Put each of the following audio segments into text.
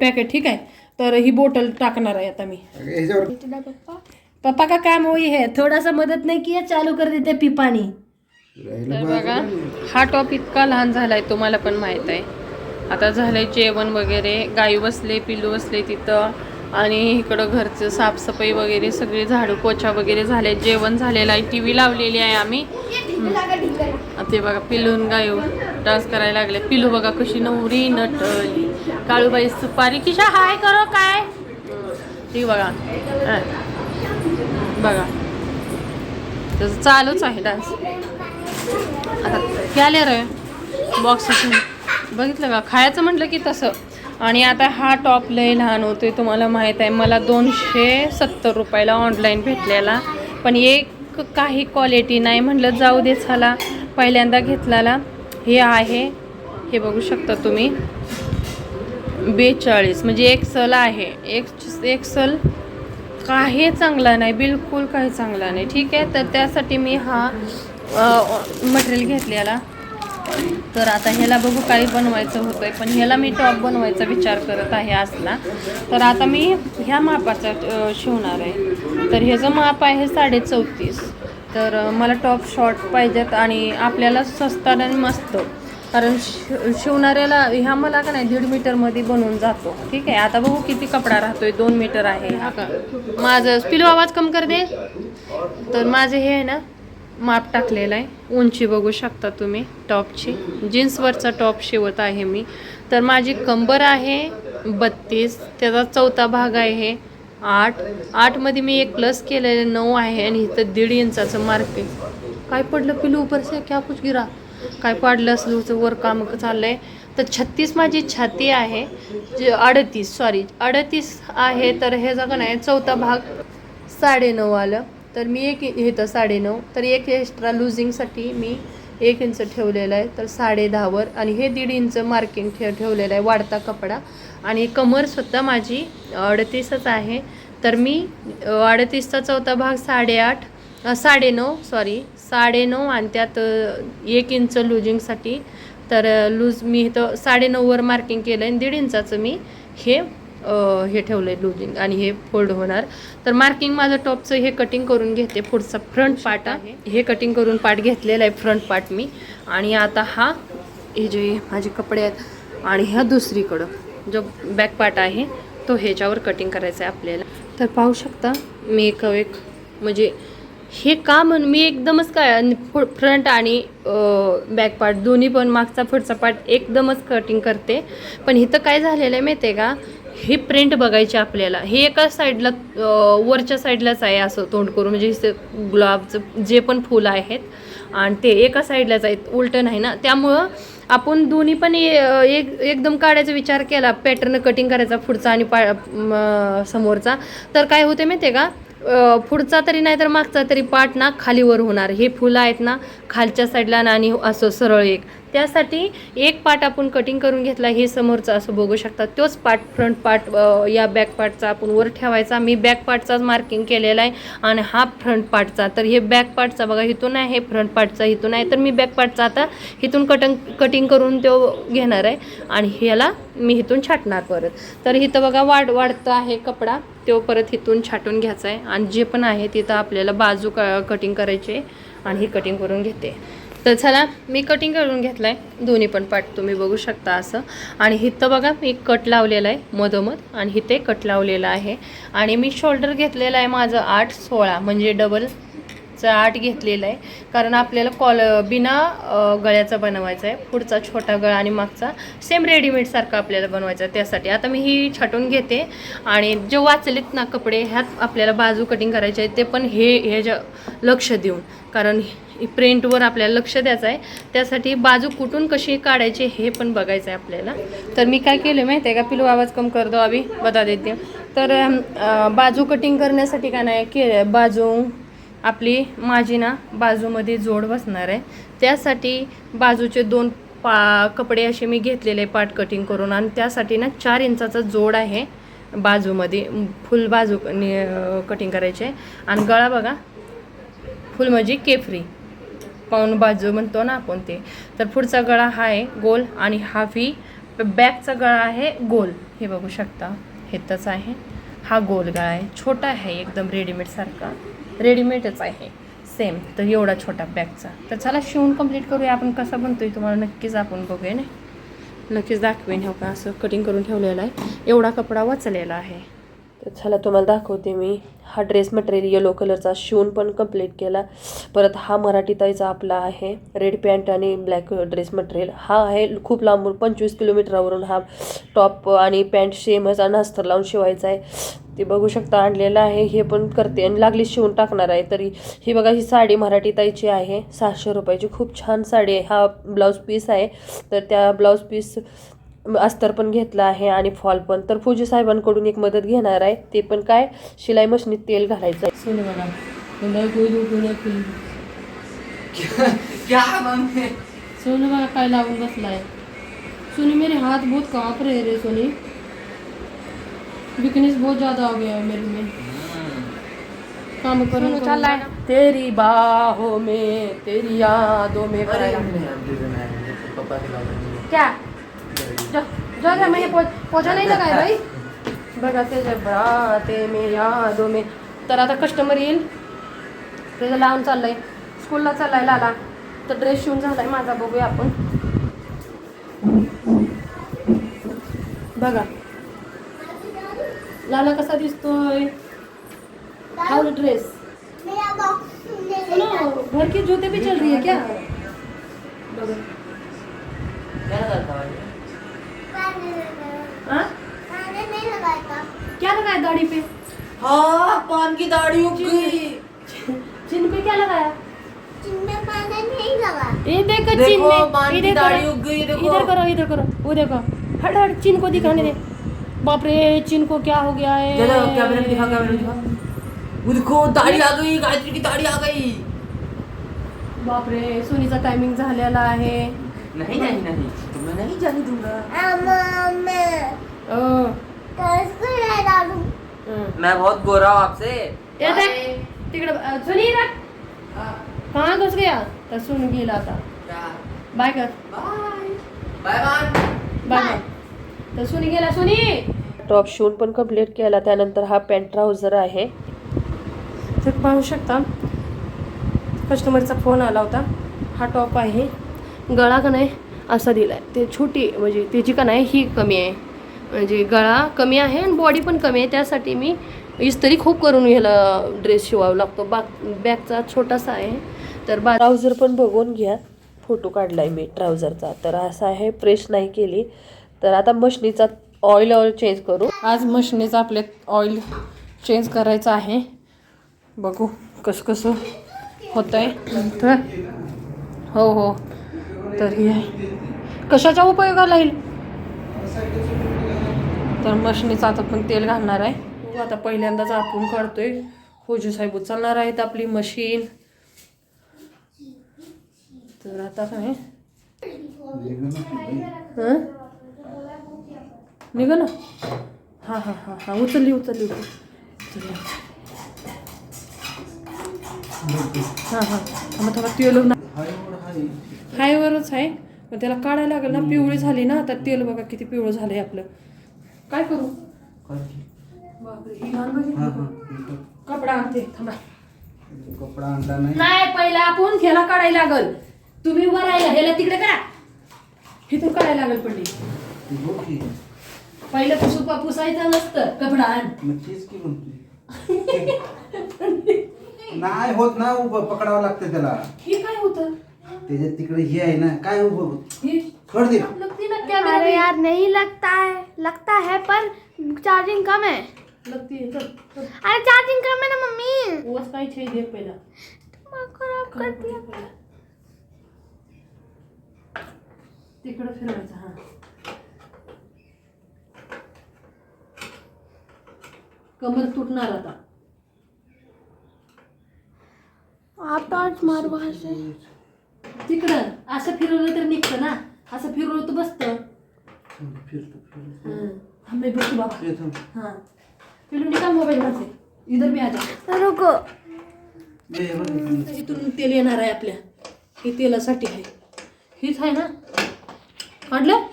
Packet ठीक आहे. तर ही बोटल टाकणार आहे आता मी. ह्याच्यावर पप्पा? का काम होई है? थोड़ा सा मदत नहीं किया चालू कर देते पी पानी राहिलं तर बघा हा टॉप इतका लहान झालाय तुम्हाला पण माहीत आहे. आता झालंय जेवण वगैरे गाई बसले पिल्लू बसले तिथं. आणि इकडं घरचं साफसफाई वगैरे सगळे झाडू पोछा वगैरे झाले जेवण झालेलं आहे टी व्ही लावलेली आहे आम्ही. आता ते बघा पिल्लून गाय डान्स करायला लागले. पिल्लू बघा कशी नवरी नटली. काळूबाई सुपारी. किशा हाय करो काय? ठीक बघा. बघा. तसं चालूच आहे डान्स आता गेले रे बॉक्स बघितलं का? खायचं म्हटलं की तसं. आणि आता हा टॉप लय लहान होतोय तुम्हाला माहीत आहे. मला दोनशे सत्तर रुपयाला ऑनलाईन भेटलेला. पण एक काही क्वालिटी नाही म्हटलं जाऊ दे झाला पहिल्यांदा घेतलेला. हे आहे. हे बघू शकता तुम्ही. बेचाळीस म्हणजे एक सल आहे. एक एक सल काही चांगला नाही बिलकुल काही चांगला नाही. ठीक आहे? तर त्यासाठी मी हा मटेरियल घेतलेला तर आता ह्याला बघू काही बनवायचं होतं पण ह्याला मी टॉप बनवायचा विचार करत आहे असला. तर आता मी ह्या मापाचा शिवणार आहे. तर ह्याचं माप आहे साडे चौतीस. तर मला टॉप शॉर्ट पाहिजेत आणि आपल्याला स्वस्तात आणि मस्त कारण शि शिवणाऱ्याला ह्या मला का नाही दीड मीटरमध्ये बनवून जातो. ठीक आहे? आता बघू किती कपडा राहतोय दोन मीटर आहे हा. का माझं पिलो आवाज कम कर दे. तर माझे हे आहे ना माप टाकलेलं आहे. उंची बघू शकता तुम्ही टॉपची. जीन्सवरचा टॉप शिवत आहे मी. तर माझी कंबर आहे बत्तीस त्याचा चौथा भाग आहे आठ. आठमध्ये मी एक प्लस केलेलं नऊ आहे आणि इथं दीड इंचाचं मार्किंग काय पडलं पिलू? ऊपर से क्या कुछ गिरा? काय पाडलं असलं वर काम चाललंय. तर छत्तीस माझी छाती आहे. जे अडतीस सॉरी अडतीस आहे तर हे जगन आहे चौथा भाग. साडेनऊ आलं. तर मी एक हे तर साडेनऊ. तर एक एक्स्ट्रा लुझिंगसाठी मी एक इंच ठेवलेलं आहे. तर साडे दहावर आणि हे दीड इंच मार्किंग ठेव ठेवलेलं आहे. वाढता कपडा. आणि कमरसुद्धा माझी अडतीसच आहे. तर मी अडतीसचा चौथा भाग साडेआठ साडेनऊ सॉरी साडेनऊ आणि त्यात एक इंच लुजिंगसाठी. तर लूज मी इथं साडेनऊवर मार्किंग केलं आहे आणि दीड इंचाचं मी हे हे ठेवलं आहे लुजिंग आणि हे फोल्ड होणार. तर मार्किंग माझं टॉपचं हे कटिंग करून घेते. पुढचा फ्रंट पार्ट आहे. हे कटिंग करून पार्ट घेतलेला आहे फ्रंट पार्ट मी. आणि आता हा हे जे माझे कपडे आहेत आणि ह्या दुसरीकडं जो बॅक पार्ट आहे तो ह्याच्यावर कटिंग करायचा आहे आपल्याला. तर पाहू शकता मी एक एक म्हणजे हे का म्हणून? मी एकदमच काय फ्रंट आणि बॅक पार्ट दोन्ही पण मागचा पुढचा पार्ट एकदमच कटिंग करते. पण इथं काय झालेलं आहे माहिती आहे का? हे प्रिंट बघायची आपल्याला. हे एका साईडला वरच्या साईडलाच आहे असं तोंड करून. म्हणजे इथं गुलाबचं जे पण फुलं आहेत आणि ते एका साईडलाच आहेत. उलटं नाही ना? त्यामुळं आपण दोन्ही पण एक एकदम काढायचा विचार केला. पॅटर्न कटिंग करायचा पुढचा आणि पा समोरचा. तर काय होते माहिती आहे का? पुढचा तरी नाही तर मागचा तरी पार्ट ना खालीवर होणार. हे फुलं आहेत ना खालच्या साईडला आणि असं सरळ एक. त्यासाठी एक पार्ट आपण कटिंग करून घेतला हे समोरचं असं बघू शकता. तोच पार्ट फ्रंट पार्ट या बॅक पार्टचा आपण वर ठेवायचा. मी बॅक पार्टचाच मार्किंग केलेला आहे आणि हा फ्रंट पार्टचा तर हे बॅक पार्टचा बघा इथून आहे फ्रंट पार्टचा इथून आहे तर मी बॅक पार्टचा आता इथून कटंग कटिंग करून तो घेणार आहे. आणि ह्याला मी इथून छाटणार परत. तर इथं बघा वाढ वाढतं आहे कपडा. तो परत इथून छाटून घ्यायचा आहे. आणि जे पण आहे तिथं आपल्याला बाजू क कटिंग करायचे आणि ही कटिंग करून घेते. तर चला मी कटिंग करून घेतलं आहे दोन्ही पण पार्ट तुम्ही बघू शकता असं. आणि इथं बघा मी कट लावलेला आहे मधोमध. आणि इथे कट लावलेला आहे. आणि मी शोल्डर घेतलेलं आहे माझं आठ सोळा म्हणजे डबल चा आठ घेतलेला आहे. कारण आपल्याला कॉल बिना गळ्याचा बनवायचा आहे. पुढचा छोटा गळा आणि मागचा सेम रेडीमेडसारखा आपल्याला बनवायचा आहे त्यासाठी. आता मी ही छाटून घेते. आणि जे वाचलेत ना कपडे ह्यात आपल्याला बाजू कटिंग करायचे आहे ते पण हे ह्याच्या लक्ष देऊन. कारण प्रिंटवर आपल्याला लक्ष द्यायचं आहे. त्यासाठी बाजू कुठून कशी काढायची हे पण बघायचं आहे आपल्याला. तर मी काय केलं माहिती आहे का? पिलू आवाज कम कर दो अभि. बता देते. तर बाजू कटिंग करण्यासाठी काय नाही के बाजू आपली माझी ना बाजूमध्ये जोड बसणार आहे. त्यासाठी बाजूचे दोन पा कपडे असे मी घेतलेले पार्ट कटिंग करून आणि त्यासाठी ना चार इंचाचा जोड आहे बाजूमध्ये. फुल बाजू कटिंग करायचे. आणि गळा बघा फुल म्हणजे केफरी. पाऊन बाजू म्हणतो ना आपण ते. तर पुढचा गळा हा आहे गोल आणि हाफी बॅकचा गळा आहे गोल. हे बघू शकता. हेतच आहे. हा गोल गळा आहे. छोटा आहे एकदम रेडीमेड सारखा. रेडीमेडच आहे. सेम तर एवढा छोटा बॅगचा तर चला शिवून कंप्लीट करूया. आपण कसा बनतोय तुम्हाला नक्कीच आपण बघूया ना नक्कीच दाखवेन हो का असं कटिंग करून ठेवलेलं आहे. एवढा कपडा वाचलेला आहे. तर चला तुम्हाला दाखवते मी. हा ड्रेस मटेरियल येलो कलरचा शिवून पण कंप्लीट केला. परत हा मराठी ताईचा आपला आहे. रेड पॅन्ट आणि ब्लॅक ड्रेस मटेरियल हा आहे खूप लांबून पंचवीस किलोमीटरवरून हा टॉप आणि पॅन्ट सेमच आणि अस्तर लावून शिवायचा आहे. ते बघू शकता आणलेलं आहे हे पण करते आणि लागली शिवून टाकणार आहे. तरी ही बघा ही साडी मराठी ताईची आहे. सहाशे रुपयाची खूप छान साडी आहे. हा ब्लाऊज पीस आहे. तर त्या ब्लाऊज पीस अस्तर पण घेतलं आहे आणि फॉल पण. तर फौजी साहेबांकडून एक मदत घेणार आहे. ते पण काय? शिलाई मशीनीत तेल घालायचं आहे. सुने बघा क्या लावून बसलाय? सोनी मेरे हाथ बहुत कांप रहे रे सोनी. वीकनेस बहुत ज्यादा हो गया है मेरे में। काम करो चल है तेरी बाहों में तेरी यादों में अरे कराया। पापा के लाओ क्या? जा जा मैं पोच पोछा नाही लगाय बाई बघा त्याच्या ब्राते में यादो में। तर आता कस्टमर येईल। त्याचं लावून चाललंय। स्कूलला चाललाय लाला। तर ड्रेस शिवून झालाय माझा बघूया आपण. बघा. लाला कसा दिसतोय? हाउ ड्रेस मेरा बॉक्स ले सुनो घर के जूते भी चल रही है क्या? बघा. क्या करता है? हाँ? मैंने नहीं लगाया था क्या लगाया दाढ़ी पे? हाँ पान की दाढ़ी उग गई चिन पे क्या लगाया? जिनमें मैंने नहीं लगाया ये देखो देखो, चिन में बाल की इधर दाढ़ी करो। उग गई, देखो। इधर करो इधर करो। वो देखो हट हट चिन को दिखाने दे। बाप रे चिन को क्या हो गया है? जरा कैमरे में दिखा कैमरे में दिखा देखो दाढ़ी आ गई गायत्री की दाढ़ी आ गई। बाप रे सोनीचा टायमिंग झालेला आहे. नहीं नहीं नहीं तुम्हें नहीं जाने दूँगा। मैं बहुत गोरा हूँ आपसे। ये देख तिकडे सुनी रख कहाँ घुस गया? तर सुन गेला आता बाय कर बाय बाय बाय बाय तर सुनी गेला सुनी! टॉप शिवून पण कंप्लीट केला. त्यानंतर हा पॅन्ट ट्राउझर आहे. तर पाहू शकता कस्टमरचा फोन आला होता. हा टॉप आहे. गळा का नाही असा दिला आहे ते छोटी म्हणजे त्याची का नाही ही कमी आहे. म्हणजे गळा कमी आहे आणि बॉडी पण कमी आहे. त्यासाठी मी इस्त्री खूप करून ह्याला ड्रेस शिवावा लागतो. बाग बॅगचा छोटासा आहे. तर बा ट्राउझर पण बघून घ्या. फोटो काढलाय मी ट्राउझरचा तर असा आहे प्रेस नाही केली. तर आता मशनीचा ऑइल ऑइल चेंज करू. आज मशीनीचं आपले ऑइल चेंज करायचं आहे. बघू कसं कसं होतं आहे तर हो हो. तर हे आहे. कशाच्या उपयोगाला येईल? तर मशनीचं आता पण तेल घालणार आहे. आता पहिल्यांदाच आपण काढतोय फौजी साहेब उचलणार आहेत आपली मशीन तर आता काय? हं? निघ ना. हां हां हां हां. उचलली उचलली उचलली. हां हां. मग थोडा तेल ना हायवरच आहे. मग त्याला काढायला लागेल ना पिवळी झाली ना आता तेल बघा किती पिवळं झालंय आपलं. काय करू? कपडा आणते थांबा. कपडा आणला नाही पहिला आपण ह्याला काढायला लागल. तुम्ही वर आहे ह्याला तिकडे करा. इथून काढायला लागल पडली. पहिलं पुसू पुसायचं नसतं कपडा आण मग तेच की म्हणतोय. नाही होत ना उभं पकडावं लागतं त्याला. हे काय होतं? त्याच्यात तिकडे हे आहे ना काय उभं होत? हे कर दे. लगती ना कॅमेरा अरे यार नहीं लगता है लगता है पर चार्जिंग कम है. लगती है चल चल. अरे चार्जिंग कम है ना मम्मी. वस काय छे पहिला. दिमाग खराब कर दिया तिकडं फिरवायचं हा. कमर तुटणार आता. आप टॉर्च मारो तिकडं असं फिरवलं तर निघतं ना. असं फिरवलं तर बसतं. फिरतो फिरतो. हं. थांब मी बघतो बाबा. फिरतो हाँ. फिल्म निकाल मोबाईल मध्ये इधर भी आ जा रुको बे, बघ. इथून तेल येणार आहे आपल्या. हे तेलासाठी आहे. हेच आहे ना. काढलं?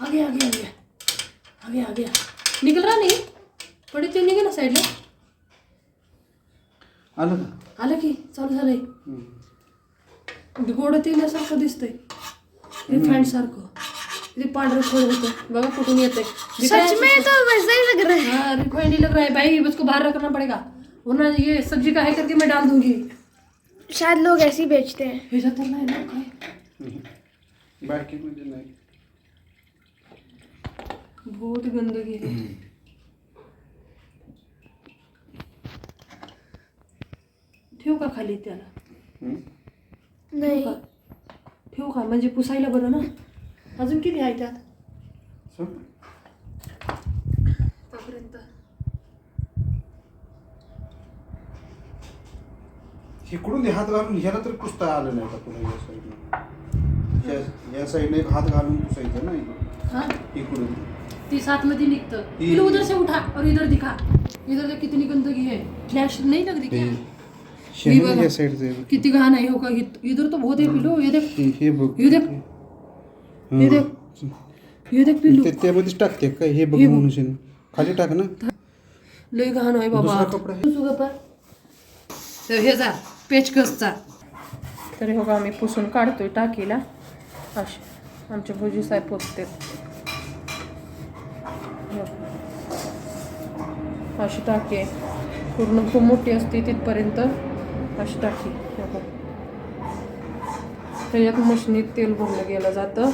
आगे आगे आगे। आगे आगे। आगे आगे निघल राणी पडे ते निघे ना साईडला आलं का? आलं की? चालू झालंय गोड तेलासारखं दिसतंय रिफाईंड सारखं ते पांढरं खोड होतं बघा कुठून येतंय सच में तो वैसा ही लग रहा है। हाँ रिफाइंड ही लग रहा है। भाई उसको बाहर रखना पड़ेगा। वरना ये सब्ज़ी का है करके मैं डाल दूँगी। शायद लोग ऐसे ही बेचते हैं। हे नाही ना काय बाकीमध्ये नाही। बहुत गंदगी है। ठेवू का खाली त्याला. नहीं. ठेवू का? म्हणजे पुसायला बरं ना? अजून किती आहे त्यात? सो आतापर्यंत इकडून हात घालून. ह्याला तर पुसता आलं नाही का तुला या साईडनं या- साईडने एक हात घालून पुसायचं ना इकडून. हाँ इकडून ती साथमध्ये निकतं ती- फिर उधर से उठा. और इधर दिखा. इधर देख कितनी गंदगी है. फ्लैश नहीं लग रही क्या शेण बघा. या साईडचं आहे. किती घाण आहे हो का? इत- इधर तो बहुत है पिलो ये देख. हे- हे बघ. ये देख. ये देख. ये देख पिल्लू. ते त्यामध्येच टाकते काय हे बघ हे बघ. म्हणून. खाली टाक ना. लय घाण आहे बाबा. दुसरा कपडा आहे. का पण? तर हे जा. पेचकसचा तर हो का आम्ही पुसून काढतोय टाकीला. असे आमचे भुजी साहेब पोचते अशी टाकी आहे. पूर्ण खूप मोठी असते तिथपर्यंत अशी टाकी हे त्याच्यात मशीनीत तेल भरलं गेलं जातं.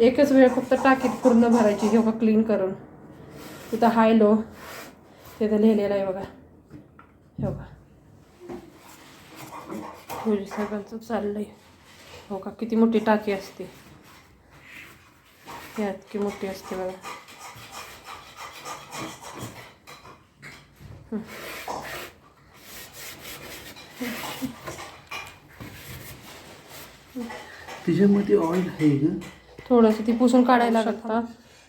एकच वेळ फक्त टाकीत पूर्ण भरायची हे बघा क्लीन करून. तिथं हाय लो तिथं लिहिलेलं आहे बघा. हे बघा. फौजी साहेबांचं चाललंय. हो का किती मोठी टाकी असते. यात की मोठी असते बघा. तिच्यामध्ये ऑइल आहे का? थोडंसं ती पुसून काढायला लागता.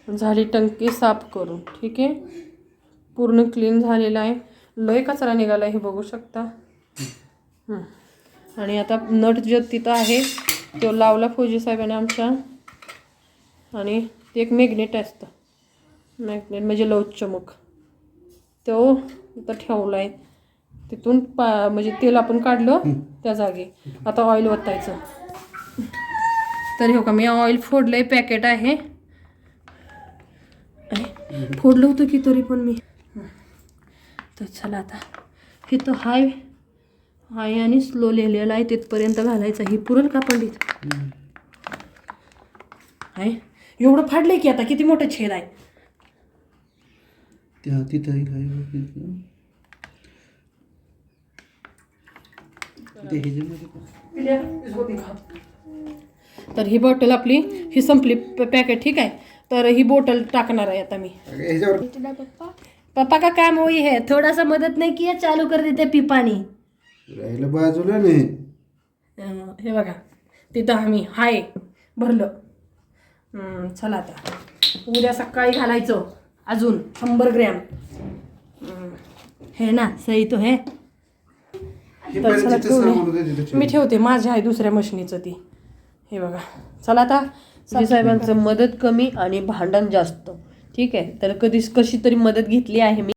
झाली टंकी साफ करून ठीक आहे? पूर्ण क्लीन झालेला आहे. लय कचरा निघाला हे बघू शकता. आणि आता नट जो तिथं आहे तो लावला फौजी साहेबांनी आमच्या. आणि ते एक मॅग्नेट असतं. मॅग्नेट म्हणजे लवच तो इथं ठेवला आहे तिथून पा म्हणजे तेल आपण काढलं त्या जागी. आता ऑइल ओतायचं. तर हो का मी ऑइल फोडलंय पॅकेट आहे. आहे. फोडलं होतं की तरी पण मी. हं. तर चला आता. इथं हाय हाय आणि स्लो लिहिलेलं आहे तिथपर्यंत घालायचं ही पुरल का पंडित? आहे. एवढं फाडलंय की आता किती मोठं छेद आहे. त्या तिथं. तर ही बॉटल आपली ही संपली पॅकेट ठीक आहे? तर ही बॉटल टाकणार आहे आता मी. अगं, ह्याच्यावर पापा का काम वही है? थोड़ा सा मदद नहीं किया चालू कर देते पिपानी राहिलं बाजूला नाही. हे बघा. तिथं आम्ही हाय भरलं. चला आता. उद्या सकाळी घालायचं. अजून शंभर ग्रॅम. हं, ना सही तो है. तर चला. मी ठेवते माझ्या आहे दुसऱ्या मशीनीचं ती. हे बघा. चला आता. साहेबांचं मदत कमी आणि भांडण जास्त. ठीक आहे? तर कधी कशी तरी मदत घेतली आहे मी.